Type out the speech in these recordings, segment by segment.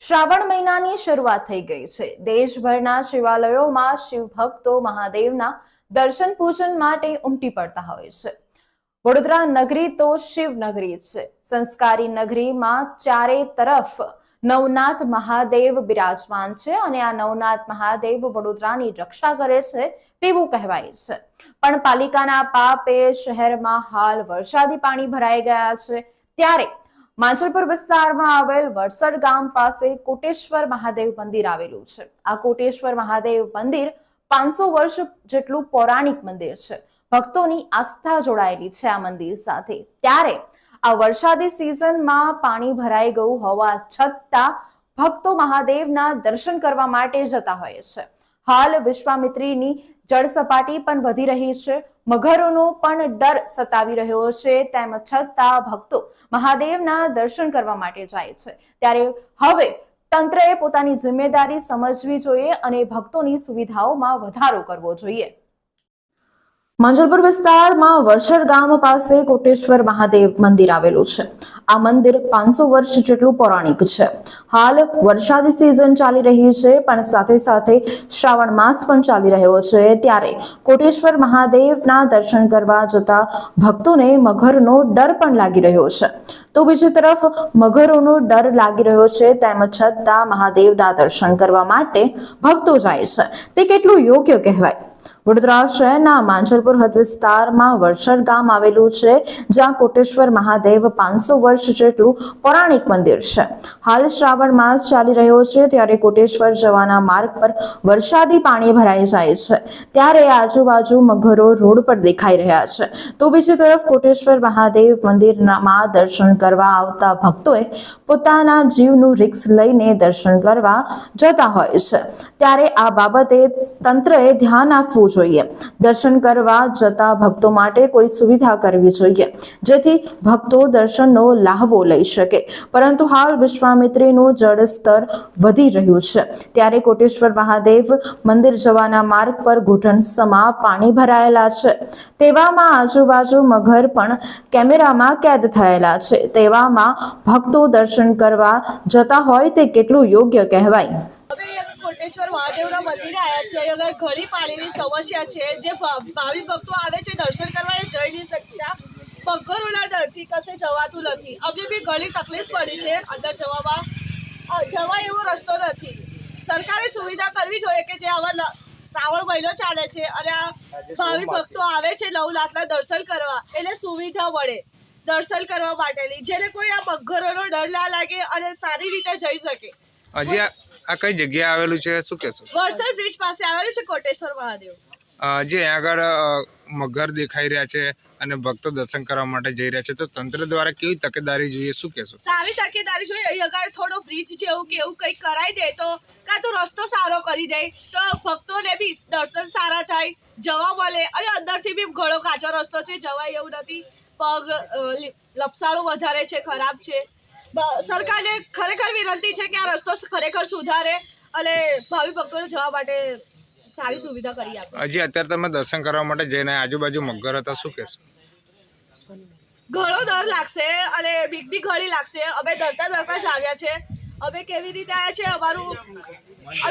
શ્રાવણ મહિનાની શરૂઆત થઈ ગઈ છે. દેશભરના શિવાલયોમાં શિવભક્તો મહાદેવના દર્શન પૂજન માટે ઉમટી પડતા હોય છે. વડોદરા નગરી તો શિવ નગરી છે. સંસ્કારી નગરીમાં ચારે તરફ નવનાથ મહાદેવ બિરાજમાન છે અને આ નવનાથ મહાદેવ વડોદરાની રક્ષા કરે છે તેવું કહેવાય છે. પણ પાલિકાના પાપે શહેરમાં હાલ વરસાદી પાણી ભરાઈ ગયા છે. ત્યારે માંજલપુર વિસ્તારમાં આવેલ વડસર ગામ પાસે કોટેશ્વર મહાદેવ મંદિર આવેલું છે. આ કોટેશ્વર મહાદેવ મંદિર પાંચસો વર્ષ જેટલું પૌરાણિક મંદિર છે. ભક્તોની આસ્થા જોડાયેલી છે આ મંદિર સાથે. ત્યારે આ વરસાદી સિઝનમાં પાણી ભરાઈ ગયું હોવા છતાં ભક્તો મહાદેવના દર્શન કરવા માટે જતા હોય છે. હાલ વિશ્વામિત્રીની જળ સપાટી પણ વધી રહી છે. મગરોનો પણ ડર સતાવી રહ્યો છે. તેમ છતાં ભક્તો મહાદેવના દર્શન કરવા માટે જાય છે. ત્યારે હવે તંત્રએ પોતાની જિમ્મેદારી સમજવી જોઈએ અને ભક્તોની સુવિધાઓમાં વધારો કરવો જોઈએ. માંજલપુર વિસ્તારમાં વર્ષર ગામ પાસે કોટેશ્વર મહાદેવ મંદિર આવેલું છે. આ મંદિર પાંચસો વર્ષ જેટલું પૌરાણિક છે. હાલ વરસાદી સિઝન ચાલી રહી છે, પણ સાથે સાથે શ્રાવણ માસ પણ ચાલી રહ્યો છે. ત્યારે કોટેશ્વર મહાદેવના દર્શન કરવા જતા ભક્તોને મગરનો ડર પણ લાગી રહ્યો છે. તો બીજી તરફ મગરોનો ડર લાગી રહ્યો છે, તેમ છતાં મહાદેવના દર્શન કરવા માટે ભક્તો જાય છે. તે કેટલું યોગ્ય કહેવાય? વડોદરા શહેરના માંજલપુર હદ વિસ્તારમાં વરસડ ગામ આવેલું છે, જ્યાં કોટેશ્વર મહાદેવ પાંચસો વર્ષ જેટલું પૌરાણિક મંદિર છે. હાલ શ્રાવણ માસ ચાલી રહ્યો છે, ત્યારે કોટેશ્વર જવાના માર્ગ પર વરસાદી પાણી ભરાઈ જાય છે. ત્યારે આજુબાજુ મગરો રોડ પર દેખાઈ રહ્યા છે. તો બીજી તરફ કોટેશ્વર મહાદેવ મંદિરમાં દર્શન કરવા આવતા ભક્તોએ પોતાના જીવનું રિક્સ લઈને દર્શન કરવા જતા હોય છે. ત્યારે આ બાબતે તંત્રએ ધ્યાન આપવું જોઈએ. દર્શન કરવા જતા ભક્તો માટે કોઈ સુવિધા કરવી જોઈએ, જેથી ભક્તો દર્શનનો લાહવો લઈ શકે. પરંતુ હાલ વિશ્વામિત્રીનું જળસ્તર વધી રહ્યું છે. ત્યારે કોટેશ્વર મહાદેવ મંદિર જવાના માર્ગ પર ઘૂંટણ સમા પાણી ભરાયેલા છે. તેવામાં આજુબાજુ મગર પણ કેમેરામાં કેદ થયેલા છે. તેવામાં ભક્તો દર્શન કરવા જતા હોય તે કેટલું યોગ્ય કહેવાય? અમે મહાદેવના મંદિરે આવ્યા છીએ. અહીં આગળ ઘણી પાણીની સમસ્યા છે. જે ભાવિ ભક્તો આવે છે દર્શન કરવા એ જઈ નહીં શકતા. પગરોના ડરથી કશે જવાતું નથી. અમને બી ઘણી તકલીફ પડી છે અંદર જવામાં. જવા જવાય એવો રસ્તો નથી. સરકારે સુવિધા કરવી જોઈએ કે જે આવા શ્રાવણ મહિનો ચાલે છે અને આ ભાવિ ભક્તો આવે છે નવ લાખના દર્શન કરવા. એને સુવિધા મળે દર્શન કરવા માટેની. જેને કોઈ આ પગરોનો ડર ના લાગે અને સારી રીતે જઈ શકે. હજી આ કઈ જગ્યાએ આવેલું છે? શું કહેશો? વરસાદ બ્રિજ પાસે આવેલું છે કોટેશ્વર મહાદેવ. જે આગળ મગર દેખાઈ રહ્યા છે અને ભક્તો દર્શન કરવા માટે જઈ રહ્યા છે. તો તંત્ર દ્વારા કેવી તકેદારી જોઈએ? શું કહેશો? સારી તકેદારી જોઈએ. અહીં આગળ થોડો બ્રિજ જેવું કે એવું કંઈક કરાવી દે તો કાં તો રસ્તો સારો કરી દે તો ભક્તોને બી દર્શન સારા થાય જવા મળે. અને અંદરથી બી ઘણો કાચો રસ્તો છે. જવાય એવું નથી. પગ લપસાળું વધારે છે ખરાબ છે. સરકારને ખરેખર વિનંતી છે કે આ રસ્તો ખરેખર સુધારે અને ભાવિ ભક્તોને જવા માટે સારી સુવિધા કરી આપે. હજી અત્યારે તમે દર્શન કરવા માટે જઈને આજુબાજુ મગર હતા શું કહેશો? ઘણો ડર લાગશે અને બીક બી ઘણી લાગશે. અમે ધરતા ધરતા જ આવ્યા છે. અમે કેવી રીતે આવ્યા છે અમારું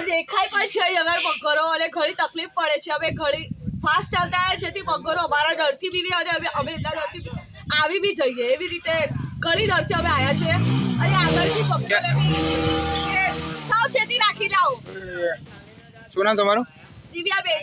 દેખાય પણ છે અમારા મગરો અને ઘણી તકલીફ પડે છે. અમે ઘણી ફાસ્ટ ચાલતા આવ્યા જેથી મગરો અમારા ડરથી બી અને અમે અમે એટલા ડરથી આવી બી જઈએ. એવી રીતે ઘણી દરથી અમે આવ્યા છે અને આગળથી પગલે બી કે સાવચેતી રાખી લાવો. શું નામ તમારું? દિવ્યાબેન.